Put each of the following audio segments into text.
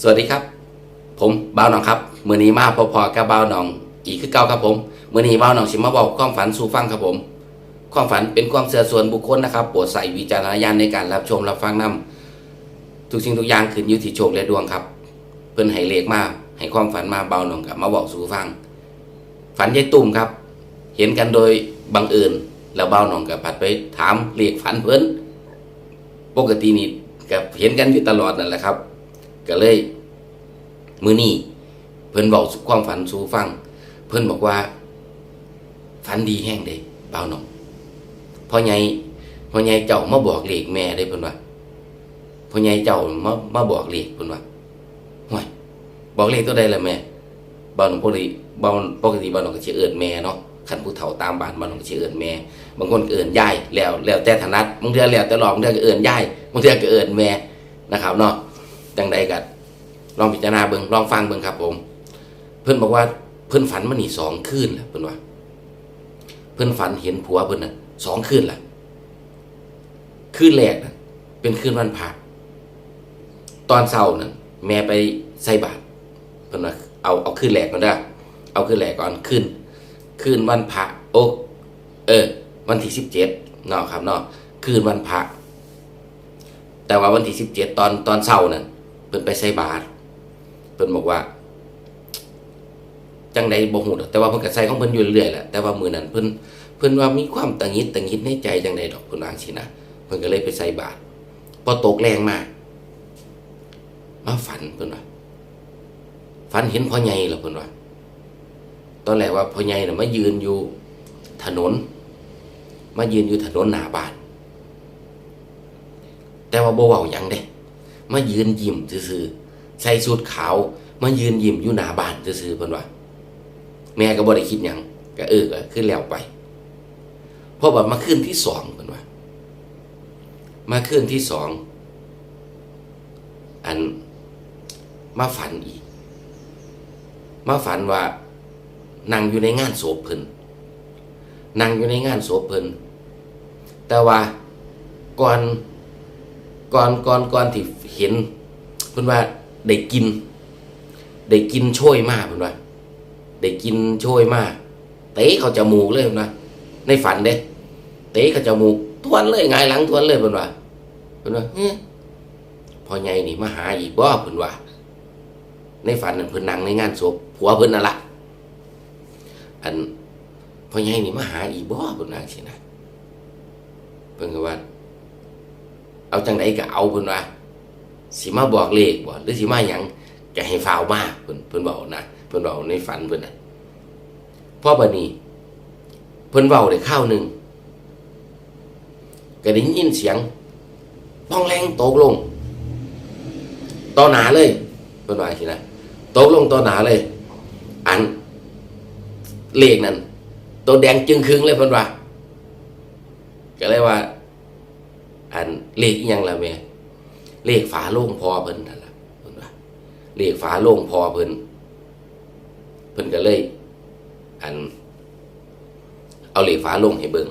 สวัสดีครับ ผมบ่าวหนองครับมือนี้มาพอๆกับบ่าวหนอง อีกคือเก่าครับผมมือนี้บ่าวหนองสิมาบอกความฝันสู่ฟังครับผม ความฝันเป็นความเสื่อส่วนบุคคลนะครับโปรดใส่วิจารณญาณในการรับชมรับฟังนํทุกสิ่งทุกอย่างขึ้นอยู่ที่โชคและดวงครับ เพิ่นให้เลขมาให้ความฝันมาเบาหนองกับมาบอกสู่ฟัง ฝันยายตุ่มครับ เห็นกันโดยบังเอิญแล้วบ่าหนองกับผัดไปถามเลขฝันเพิ่นปกตินี่กับเห็นกันอยู่ตลอดนั่นแหละครับ ก็เลย มือนี่เพิ่นบอกความฝันสู่ฟัง เพิ่นบอกว่า ฝันดีแห้งเด้เบาหนองพ่อใหญ่พ่อใหญ่เจ้ามาบอกเลขแม่ได้เพิ่นว่าพ่อใหญ่เจ้ามามาบอกเลขเพิ่นว่าห่วยบอกเลขตัวใดล่ะแม่เบาหนองปกติเบาปกติเบาหนองก็สิเอิ้นแม่เนาะคันผู้เฒ่าตามบ้านเบาหนองก็สิเอิ้นแม่ บางคนก็เอิ้นยายแล้วแล้วแต่ถนัดบางเทื่อแล้วแต่หลอกบางเทื่อก็เอิ้นยายบางเทื่อก็เอิ้นแม่นะครับเนาะ จังใดก็ลองพิจารณาเบิงลองฟังเบิงครับผม เพื่อนบอกว่าเพื่อนฝันมานี่สองคืนแหละเพื่อนว่า เพื่อนฝันเห็นผัวเพื่อนน่ะสองคืนแหละคืนแรกน่ะเป็นคืนวันพระตอนเช้านั่นแม่ไปใส่บาตรเพื่อนว่าเอาเอาคืนแรกก่อนเด้เอาคืนแรกก่อนคืนคืนวันพระโอ้เออ วันที่สิบเจ็ดเนาะครับเนาะคืนวันพระแต่ว่าวันที่สิบเจ็ดตอนตอนเช้านั่น เพิ่นไปใส่บาตรเพิ่นบอกว่า จังใดบ่ฮู้ดอกแต่ว่าเพิ่นก็ใส่ของเพิ่นอยู่เรื่อยแหละแต่ว่ามื้อนั้นเพิ่นเพิ่นว่ามีความตังหิดตังหิดในใจจังใดดอกเพิ่นว่างซี่นะเพิ่นก็เลยไปใส่บาตรพอตกแรงมามาฝันเพิ่นว่าฝันเห็นพ่อใหญ่แล้วเพิ่นว่าตอนแรกว่าพ่อใหญ่น่ะมายืนอยู่ถนน มายืนอยู่ถนนหน้าบ้าน แต่ว่าบ่เว้าหยังเด้ มายืนยิ้มซื่อๆใส่สูทขาวมายืนยิ้มอยู่หน้าบ้านซื่อๆเพิ่นว่าแม่ก็บ่ได้คิดหยังก็เออก็ขึ้นแล้วไปพราะว่ามาคืนที่สองเพิ่นว่า มาคืนที่สองอันมาฝันอีก มาฝันว่านั่งอยู่ในงานศพเพิ่นนั่งอยู่ในงานศพเพิ่นแต่ว่าก่อน ก่อนก่อนก่อนที่เห็นเพิ่นว่าได้กิน ได้กินโช่วยมากเพิ่นว่าได้กินโช่วยมากเตะเขาจมูกเลยเพิ่นว่าในฝันเด้เตะเขาจมูกทวนเลยหงหลังทวนเลยเพิ่นว่าเพิ่นว่าเฮ้ยพอใหญ่นี่มาหาอีกบ่เพิ่นว่าในฝันนั้นเพิ่นนั่งในงานศพผัวเพิ่นนั่นล่ะอันพ่อใหญ่นี่มาหาอีกบ่เพิ่นว่าจังซี่นะเพิ่นก็ว่า เอาจังไดก็เอาเพิ่นว่าสิมาบอกเลขบ่หรือสิมาหยังก็ให้ฟาวมาเพิ่นเพิ่นบอกนะเพิ่นบอกในฝันเพิ่นน่ะพ่อบัดนี้เพิ่นเว้าได้ข้าวหนึ่งก็ได้ยินเสียงป้องแรงตกลงต่อหนาเลยเพิ่นว่าสินะตกลงต่อหนาเลย อันเลขนั้นตัวแดงจึงคึงเลยเพิ่นว่าก็เลยว่า อันเลขยังละแม่เลขฝาโล่งพอเพิ่นนั่นล่ะเพิ่นว่าเลขฝาโล่งพอเพิ่นเพิ่นก็เลย อัน เอาเลขฝาโล่งให้เบิ่ง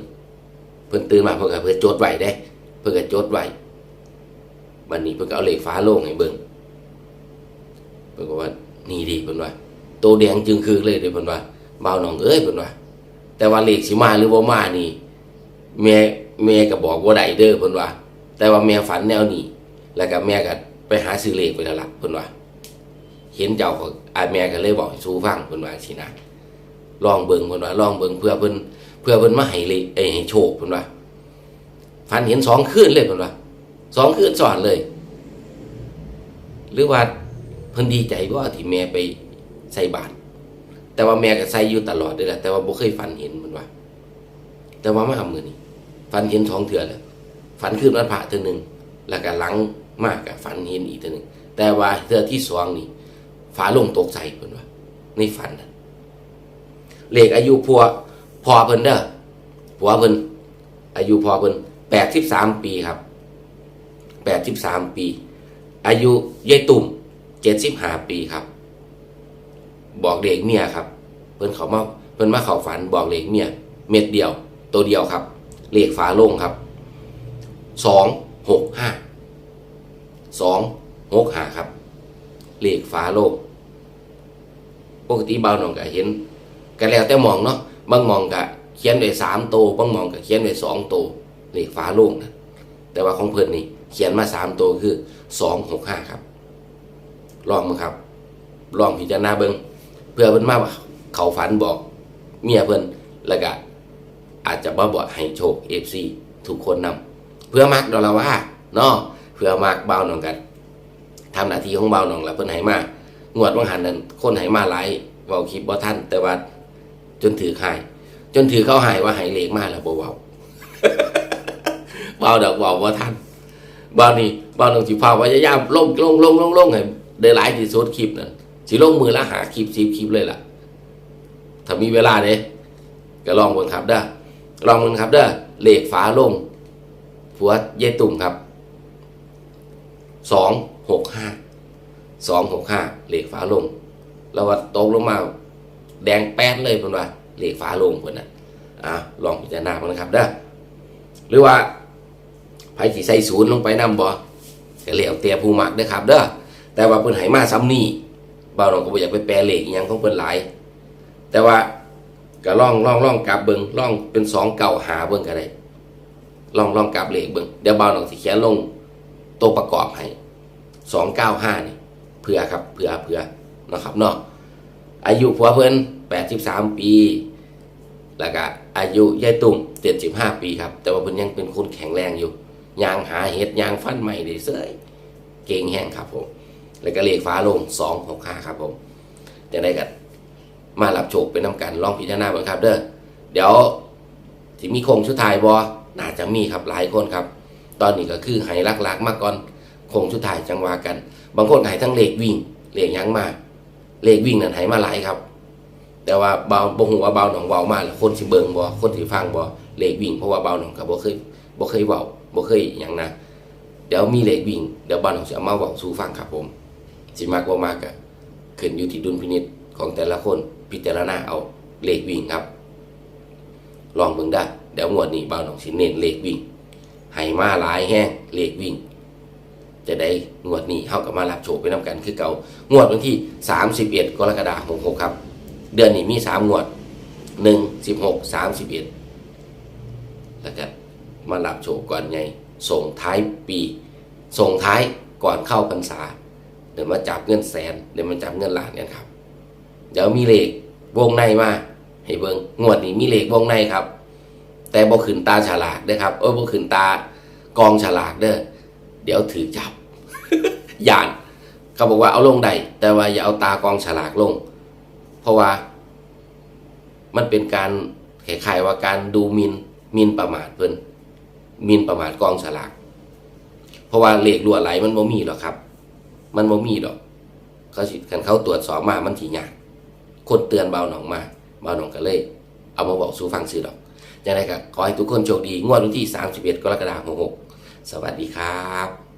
เพิ่นตื่นมาเพิ่นก็เพิ่นจดไว้เด้ เพิ่นก็จดไว้บัดนี้เพิ่นก็เอาเลขฝาโล่งให้เบิ่งเพิ่นก็ว่านี่ดีเพิ่นว่าโตแดงจึงคือเลยเด้เพิ่นว่าเบาวน้องเอ้ยเพิ่นว่าแต่ว่าเลขสิมาหรือบ่มานี่แม่ แม่ก็บอกว่าได้เด้อเพิ่นว่า แต่ว่าแม่ฝันแนวนี้ แล้วก็แม่ก็ไปหาซื้อเลขไปแล้วล่ะเพิ่นว่า เห็นเจ้าก็อาแม่ก็เลยบอกสู้ฟังเพิ่นว่าสินะลองเบิ่งเพิ่นว่าลองเบิ่งเพื่อเพิ่นเพื่อเพิ่นมาให้เลขเอ้ยให้โชคเพิ่นว่าฝันเห็นสองคืนเลยเพิ่นว่าสองคืนซ้อนเลย หรือว่าเพิ่นดีใจว่าที่แม่ไปใส่บาตรแต่ว่าแม่ก็ใส่อยู่ตลอดเด้อล่ะแต่ว่าบ่เคยฝันเห็นเพิ่นว่า แต่ว่ามาทำมือนี่ ฝันเห็นสองเถื่อเลยฝันขึ้นวันพระเถื่อหนึ่งแล้วก็หลังมากกับฝันเห็นอีกเถื่อหนึ่งแต่ว่าเถื่อที่สองนี่ฝาลงตกใจเพิ่นว่าในฝันเลขอายุพัวพอเพิ่นเด้อผัวเพิ่นอายุพอเพิ่นแปดสิบสามปีครับแปดสิบสามปี อายุยายตุ่มเจ็ดสิบห้าปีครับ บอกเด็กเมียครับ เพิ่นเขามาเพิ่นมาเขาฝันบอกเด็กเมีย เม็ดเดียว ตัวเดียวครับ เลขฝาโล่งครับสองหกห้าสองหกห้าครับ เลขฝาโล่งปกติเบาหนองก็เห็นก็แล้วแต่มองเนาะบางมองก็เขียนไว้สามโตวบางมองก็เขียนไว้สองโตวเลขฝาโล่งนะแต่ว่าของเพิ่นนี่เขียนมาสามโตวคือสองหกห้าครับ ลองมั้งครับ ลองพิจารณาเบิงเพื่อเพิ่นมาเขาฝันบอก เมียเพิ่นแล้วก็ อาจจะบ่บอกให้โชค FC ทุกคนนำเพื่อมักดอกละว่าเนาะเพื่อมักเบาหนองกันทำหน้าที่ของเบาหนองแล้วเพิ่นให้มางวดวังหันนั้นคนให้มาหลายเว้าคลิปบ่ทันแต่ว่าจนถือหาย จนถือเขาหายว่าให้เลขมาแล้วบ่เว้าเบาดอกเว้าบ่ทันเบานี่เบาหนองสิพาพยายามลงลงลงลงลงให้ได้หลายที่สุดคลิปนั้นสิลงมือละหาคลิป10คลิปเลยล่ะถ้ามีเวลาเด้ก็ลองเบิ่งครับเด้อ ลองเบิ่งครับเด้อเหลขฝาลงผัวเยตุ่มครับสองหกห้าสองหกห้าเหลขฝาลง แล้วว่าตกลงมา แดงแป๊ดเลยเพิ่นว่าเหลขฝาลงเพิ่นน่ะอะลองพิจารณาเบิ่งนะครับเด้อหรือว่าไผสิใส่ศูนย์ลงไปนำบ่ก็แล้วแต่ผู้มักเด้ครับเด้อแต่ว่าเพิ่นให้มาซ้ำนี่บ่าวน้องก็บ่อยากไปแปลเหลขอีหยังของเพิ่นหลาย แต่ว่า ก็ล่องล่องล่องกลับเบิงล่องเป็นสองเก่าหาเบิงก็ได้ล่องล่องกลับเลขเบิงเดี๋ยวบ่าวหนองสิเขียนลงตัวประกอบให้สองเก้าห้านี่เผื่อครับเผื่อเผื่อนะครับเนาะอายุผัวเพิ่นแปดสิบสามปี แล้วก็อายุยายตุ่มเจ็ดสิบห้าปีครับ แต่ว่าเพิ่นยังเป็นคนแข็งแรงอยู่ยางหาเห็ดยางฟันใหม่ได้เสยเก่งแห้งครับผม แล้วก็เลขฟ้าลงสองหกห้าครับผมจะได้กัน มารับโชคเป็นน้ำกันลองพิจารณาเบิ่งครับ เด้อเดี๋ยวที่มีโคงชุดไทายบอน่าจะมีครับหลายคนครับ ตอนนี้ก็คือให้ลักๆมาก่อนโคงชุดไทายจังวากัน บางคนก็ให้ทั้งเลขวิ่งเลขยังมาเลขวิ่งนั่นให้มาหลายครับ แต่ว่าเบาบ่ฮู้ว่าเบาหนองเบามาแล้วคนสิเบิงบ่คนสิฟังบ่เลขวิ่งเพราะว่าเบาหนองก็บ่เคยบ่เคยเว้าบ่เคยหยังนะเดี๋ยวมีเลขวิ่งเดี๋ยวเบาหนองสิเอามาเว้าสู่ฟังครับผมสิมากบ่มากก็ขึ้นอยู่ที่ดุลพินิจของแต่ละคน พิจารณาเอาเลขวิ่งครับ ลองเบิ่งได้เดี๋ยวงวดนี้เบาหนองสิเน้นเลขวิ่งให้มาหลายแห้งเลขวิ่ง จะได้งวดนี้เฮากับมารับโชคไปนํกันคือเก่างวดวันที่ 31 กรกฎาคม66ครับ เดือนนี้มี 3 งวด 1 16 31 แล้วก็มารับโชคก่อนไงส่งท้ายปี ส่งท้ายก่อนเข้าพรรษา เดี๋ยวมาจับเงินแสน เดี๋ยวมาจับเงินล้านกันครับ เดี๋ยวมีเลขวงในมาให้เบิงงวดนี้มีเลขวงในครับ แต่บ่ขึ้นตาฉลากเด้อครับเออบ่ขึ้นตากองฉลากเด้อเดี๋ยวถือจับย่านเขาบอกว่าเอาลงได้แต่ว่าอย่าเอาตากองฉลากลง เพราะว่า มันเป็นการคล้ายว่าการดูมินมินประมาทเพิ่นมินประมาทกองฉลาก เพราะว่าเลขรั่วไหลมันบ่มีหรอกครับ มันบ่มีดอกเขาสิคันเขาตรวจสอบมามันถี่ยาก คนเตือนเบาหนองมาเบาหนองก็เลย เอามาบอกสู่ฟังซื้อดอกยังไงก็ขอให้ทุกคนโชคดี งวดวันที่ 31 กรกฎาคม 66 สวัสดีครับ